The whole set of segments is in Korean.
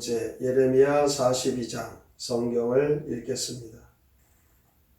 번째 예레미야 42장 성경을 읽겠습니다.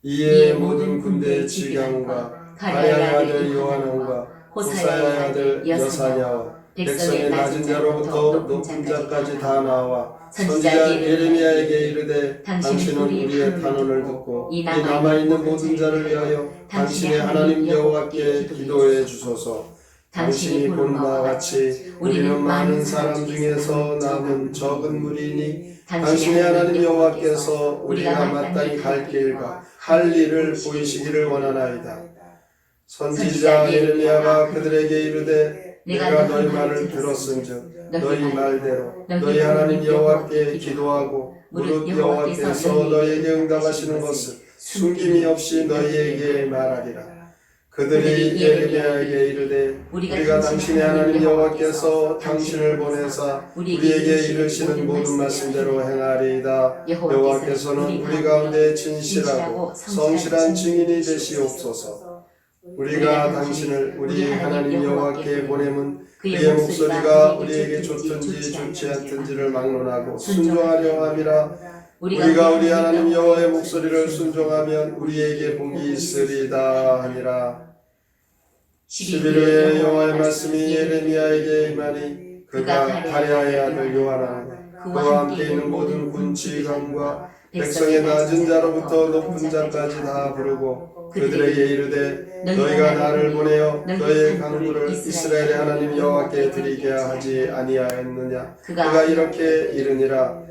이에 모든 군대의 칠강과 가랴의 아들 요하난과 호사야의 아들 여사냐와 백성의 낮은 자로부터 높은 자까지 다 나와 선지자 예레미야에게 이르되 당신은 우리의 탄원을 듣고 이 남아있는 모든 자를 위하여 당신의 하나님 여호와께 기도해 주소서 당신이 본 바와 같이 우리는 많은 사람 중에서 남은 적은 무리니 당신의 하나님 여호와께서 우리가 마땅히 갈 길과 할 일을 보이시기를 원하나이다. 선지자 예레미야가 그들에게 이르되 내가 너희 말을 들었은즉 너희 말대로 너희 하나님 여호와께 기도하고 무릇 여호와께서 너희에게 응답하시는 것을 숨김이 없이 너희에게 말하리라. 그들이 예레미야에게 이르되 우리가 당신의 하나님 여호와께서 당신을 보내사 우리에게 이르시는 모든 말씀대로 행하리이다. 여호와께서는 우리 가운데 진실하고 성실한 증인이 되시옵소서. 우리가 당신을 우리 하나님 여호와께 보내면 그의 목소리가 우리에게 좋든지 좋지 않든지를 막론하고 순종하려 함이라. 우리가 우리 하나님 여호와의 목소리를 순종하면 우리에게 복이 있으리다 하니라. 11회에 여호와의 말씀이 예레미야에게 임하니 그가 다리아의 아들 요하나 그와 함께 있는 모든 군치관과 백성의 낮은 자로부터 높은 자까지 다 부르고 그들에게 이르되 너희가 나를 보내어 너희의 강구를 이스라엘의 하나님 여호와께 드리게 하지 아니하였느냐? 그가 이렇게 이르니라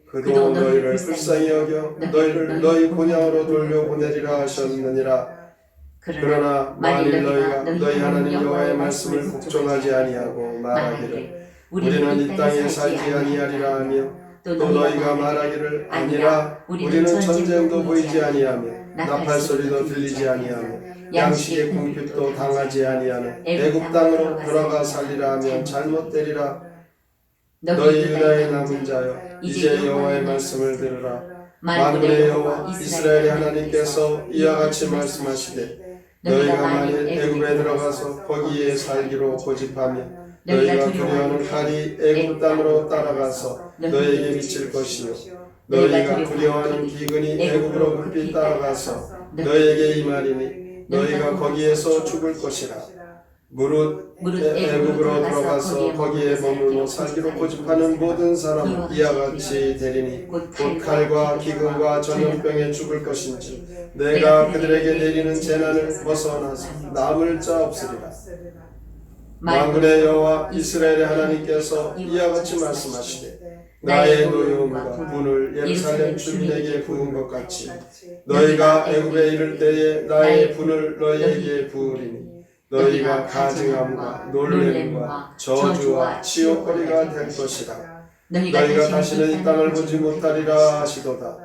그도 너희를 불쌍히 여겨 너희를 너희 본향으로 돌려보내리라 하셨느니라. 그러나 만일 너희가 너희 하나님 여호와의 말씀을 복종하지 아니하고 말하기를 우리는 이 땅에 살지 아니하리라 하며 또 너희가 말하기를 아니라 우리는 전쟁도 보이지 아니하며 나팔 소리도 들리지 아니하며 양식의 궁핍도 당하지 아니하는 애굽 땅으로 돌아가 살리라 하면 잘못되리라 너희 유다의 남은 자여 이제 여호와의 말씀을 들으라. 만군의 여호와 이스라엘의 하나님께서 이와 같이 말씀하시되 너희가 만일 애굽에 들어가서 거기에 살기로 고집하며 너희가 두려워하는 칼이 애굽 땅으로 따라가서 너희에게 미칠 것이요. 너희가 두려워하는 기근이 애굽으로 급히 따라가서 너희에게 임하리니 너희가 거기에서 죽을 것이라 무릇 무릇 애굽으로 들어가서 거기에 머물고 살기로 고집하는 모든 사람 이와 같이 되리니 곧 칼과 기근과 전염병에 죽을 것인지 내가 그들에게 내리는 재난을 벗어나서 남을 자 없으리라. 만군의 여호와 이스라엘의 하나님께서 이와 같이 말씀하시되 나의 노여움과 분을 예루살렘 주민에게 부은 것 같이 너희가 애굽에 이를 때에 나의 분을 너희에게 부으리니 너희가 가증함과 놀램과 저주와 치욕거리가 될 것이라. 너희가 다시는 이 땅을 보지 못하리라 하시도다.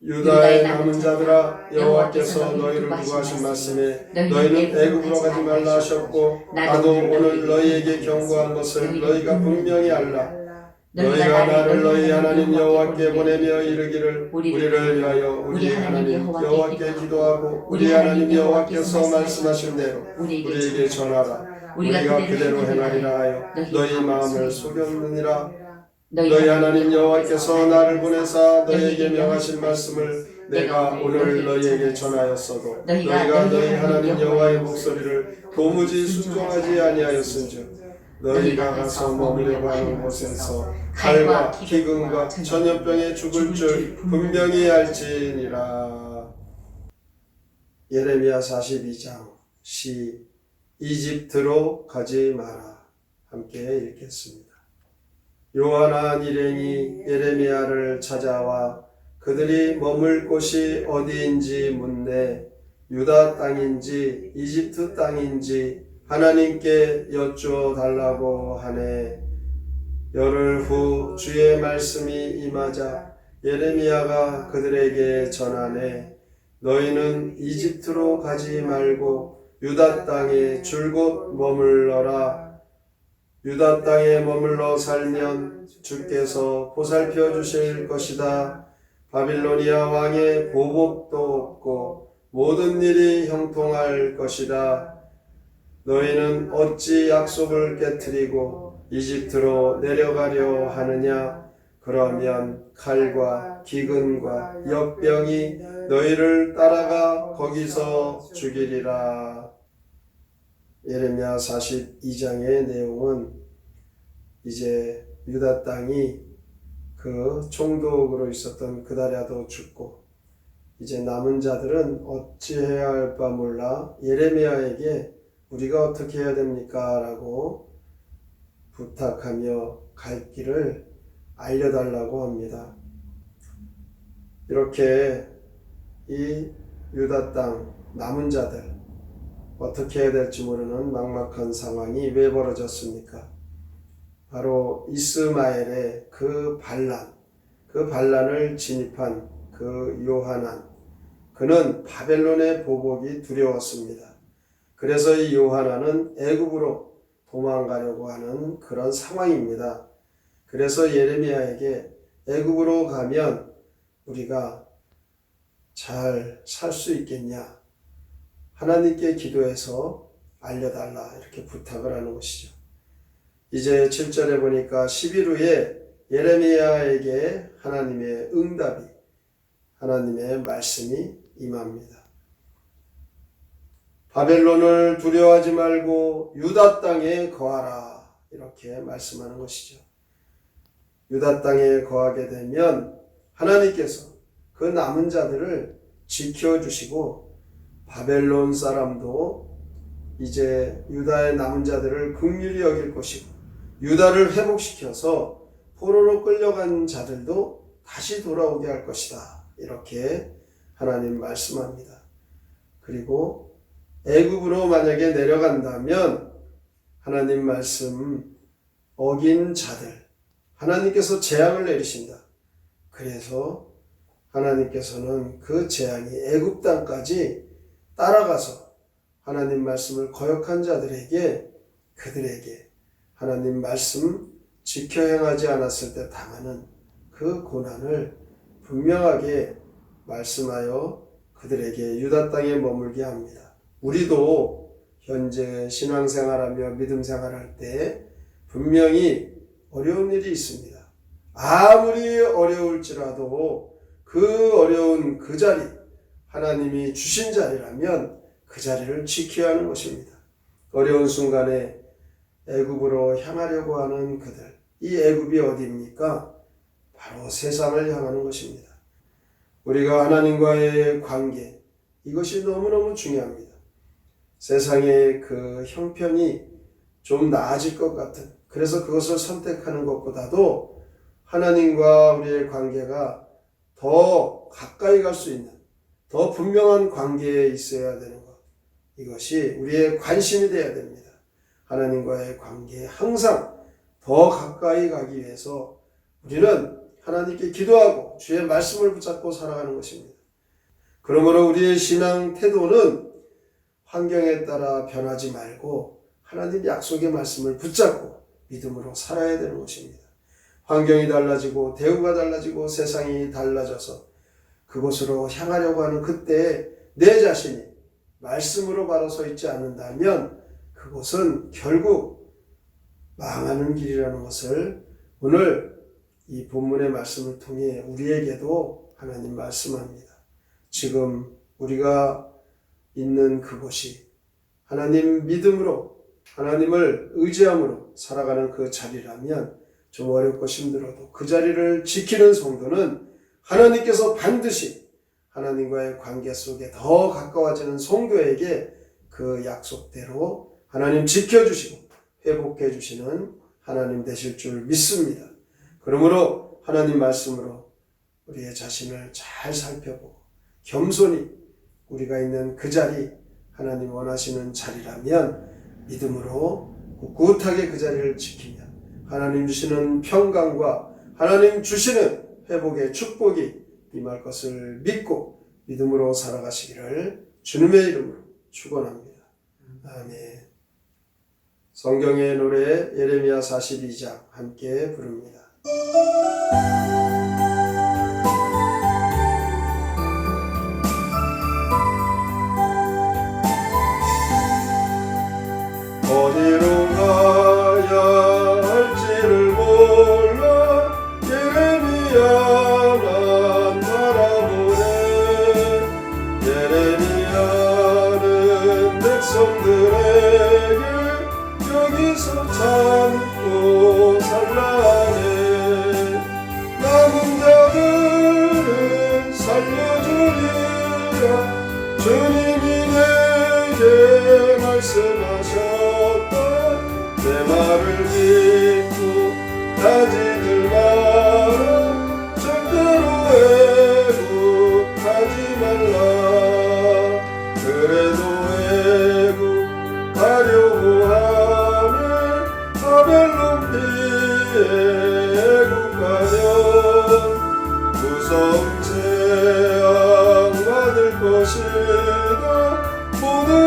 유다의 남은 자들아 여호와께서 너희를 구하신 말씀에 너희는 애굽으로 가지 말라 하셨고 나도 오늘 너희에게 경고한 것을 너희가 분명히 알라 너희가 나를 너희 하나님 여호와께 보내며 이르기를 우리를 위하여 우리 하나님 여호와께 기도하고 우리 하나님 여호와께서 말씀하신 대로 우리에게 전하라. 우리가 그대로 행하리라 하여 너희 마음을 속였느니라. 너희 하나님 여호와께서 나를 보내사 너희에게 명하신 말씀을 내가 오늘 너희에게 전하였어도 너희가 너희 하나님 여호와의 목소리를 도무지 순종하지 아니하였은즉 너희가 가서 머무려고 하는 곳에서 칼과 기근과 전염병에 죽을 줄 분명히 알지니라. 예레미야 42장 시 이집트로 가지 마라. 함께 읽겠습니다. 요한한 일행이 예레미야를 찾아와 그들이 머물 곳이 어디인지 묻네 유다 땅인지 이집트 땅인지 하나님께 여쭈어 달라고 하네. 열흘 후 주의 말씀이 임하자 예레미야가 그들에게 전하네. 너희는 이집트로 가지 말고 유다 땅에 줄곧 머물러라. 유다 땅에 머물러 살면 주께서 보살펴 주실 것이다. 바빌로니아 왕의 보복도 없고 모든 일이 형통할 것이다 너희는 어찌 약속을 깨뜨리고 이집트로 내려가려 하느냐 그러면 칼과 기근과 역병이 너희를 따라가 거기서 죽이리라. 예레미야 42장의 내용은 이제 유다 땅이 그 총독으로 있었던 그다랴도 죽고 이제 남은 자들은 어찌해야 할바 몰라 예레미야에게 우리가 어떻게 해야 됩니까? 라고 부탁하며 갈 길을 알려달라고 합니다. 이렇게 이 유다 땅 남은 자들 어떻게 해야 될지 모르는 막막한 상황이 왜 벌어졌습니까? 바로 이스마엘의 그 반란, 그 반란을 진입한 그 요하난, 그는 바벨론의 보복이 두려웠습니다. 그래서 이 요하나는 애굽으로 도망가려고 하는 그런 상황입니다. 그래서 예레미야에게 애굽으로 가면 우리가 잘 살 수 있겠냐? 하나님께 기도해서 알려달라 이렇게 부탁을 하는 것이죠. 이제 7절에 보니까 10일 후에 예레미야에게 하나님의 응답이 하나님의 말씀이 임합니다. 바벨론을 두려워하지 말고 유다 땅에 거하라. 이렇게 말씀하는 것이죠. 유다 땅에 거하게 되면 하나님께서 그 남은 자들을 지켜주시고 바벨론 사람도 이제 유다의 남은 자들을 극률히 여길 것이고 유다를 회복시켜서 포로로 끌려간 자들도 다시 돌아오게 할 것이다. 이렇게 하나님 말씀합니다. 그리고 애굽으로 만약에 내려간다면 하나님 말씀 어긴 자들 하나님께서 재앙을 내리신다. 그래서 하나님께서는 그 재앙이 애굽 땅까지 따라가서 하나님 말씀을 거역한 자들에게 그들에게 하나님 말씀 지켜 행하지 않았을 때 당하는 그 고난을 분명하게 말씀하여 그들에게 유다 땅에 머물게 합니다. 우리도 현재 신앙생활하며 믿음 생활할 때 분명히 어려운 일이 있습니다. 아무리 어려울지라도 그 어려운 그 자리, 하나님이 주신 자리라면 그 자리를 지켜야 하는 것입니다. 어려운 순간에 애굽으로 향하려고 하는 그들, 이 애굽이 어디입니까? 바로 세상을 향하는 것입니다. 우리가 하나님과의 관계, 이것이 너무너무 중요합니다. 세상의 그 형편이 좀 나아질 것 같은, 그래서 그것을 선택하는 것보다도 하나님과 우리의 관계가 더 가까이 갈 수 있는, 더 분명한 관계에 있어야 되는 것. 이것이 우리의 관심이 되어야 됩니다. 하나님과의 관계에 항상 더 가까이 가기 위해서 우리는 하나님께 기도하고 주의 말씀을 붙잡고 살아가는 것입니다. 그러므로 우리의 신앙 태도는 환경에 따라 변하지 말고 하나님 약속의 말씀을 붙잡고 믿음으로 살아야 되는 것입니다. 환경이 달라지고 대우가 달라지고 세상이 달라져서 그곳으로 향하려고 하는 그때 내 자신이 말씀으로 바로 서 있지 않는다면 그곳은 결국 망하는 길이라는 것을 오늘 이 본문의 말씀을 통해 우리에게도 하나님 말씀합니다. 지금 우리가 있는 그곳이 하나님 믿음으로 하나님을 의지함으로 살아가는 그 자리라면 좀 어렵고 힘들어도 그 자리를 지키는 성도는 하나님께서 반드시 하나님과의 관계 속에 더 가까워지는 성도에게 그 약속대로 하나님 지켜주시고 회복해 주시는 하나님 되실 줄 믿습니다. 그러므로 하나님 말씀으로 우리의 자신을 잘 살펴보고 겸손히 우리가 있는 그 자리 하나님 원하시는 자리라면 믿음으로 꿋꿋하게 그 자리를 지키며 하나님 주시는 평강과 하나님 주시는 회복의 축복이 임할 것을 믿고 믿음으로 살아가시기를 주님의 이름으로 축원합니다. 아멘. 성경의 노래 예레미야 42장 함께 부릅니다. 말씀하셨다 내 말을 믿고 가지들 마라 절대로 애국하지 말라. 그래도 애국하려고 하면 바벨론 피해 애국하면 무서운 재앙 받을 것이다. 모두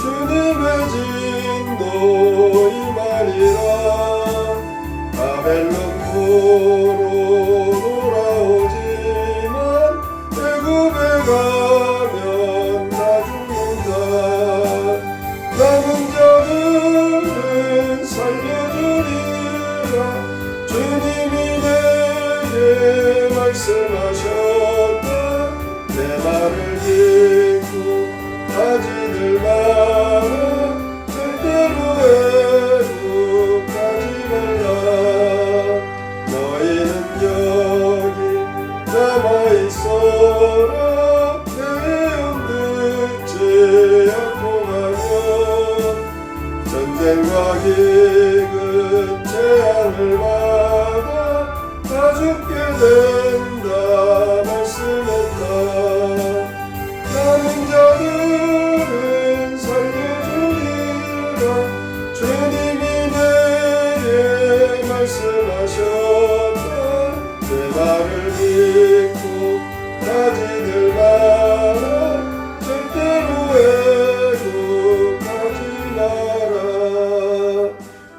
주님의 진도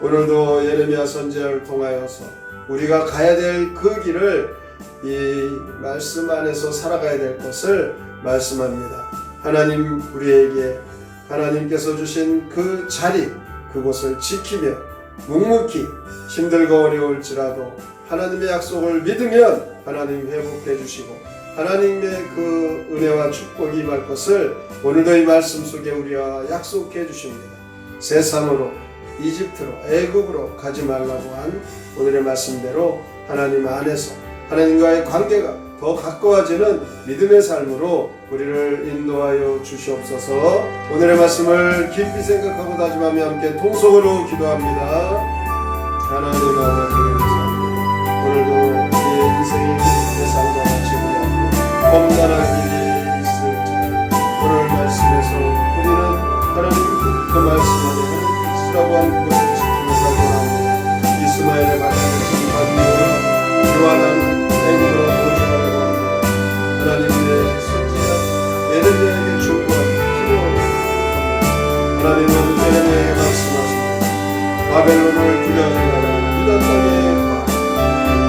오늘도 예레미야 선지자를 통하여서 우리가 가야 될 그 길을 이 말씀 안에서 살아가야 될 것을 말씀합니다. 하나님 우리에게 하나님께서 주신 그 자리 그곳을 지키며 묵묵히 힘들고 어려울지라도 하나님의 약속을 믿으면 하나님 회복해 주시고 하나님의 그 은혜와 축복이 임할 것을 오늘도 이 말씀 속에 우리와 약속해 주십니다. 세상으로 이집트로 애굽으로 가지 말라고 한 오늘의 말씀대로 하나님 안에서 하나님과의 관계가 더 가까워지는 믿음의 삶으로 우리를 인도하여 주시옵소서. 오늘의 말씀을 깊이 생각하고 다짐하며 함께 통속으로 기도합니다. 하나님 아버지 감사합니다. 오늘도 우리의 인생의 세상과 같이 앞에 험난한 길이 있을지 오늘 말씀에서 우리는 하나님 그 말씀 안에 이스라고 한 그것을 지키며 살아가고 이스마엘의 말씀을 요한한 애굽으 땅에 가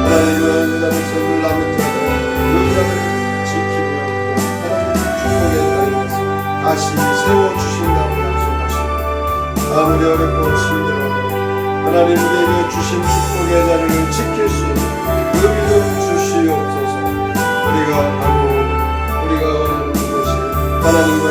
하나님은 백성들 남은 자들 유다를 지키며 또 하나님의 축복의 땅에서 다시 세워주신다고 약속하시고 아무리 어렵고 힘들어도 하나님 우리에게 주신 축복의 자리를 지킬 수 있는 그 믿음 주시옵소서. 우리가 원하는 그것이 하나님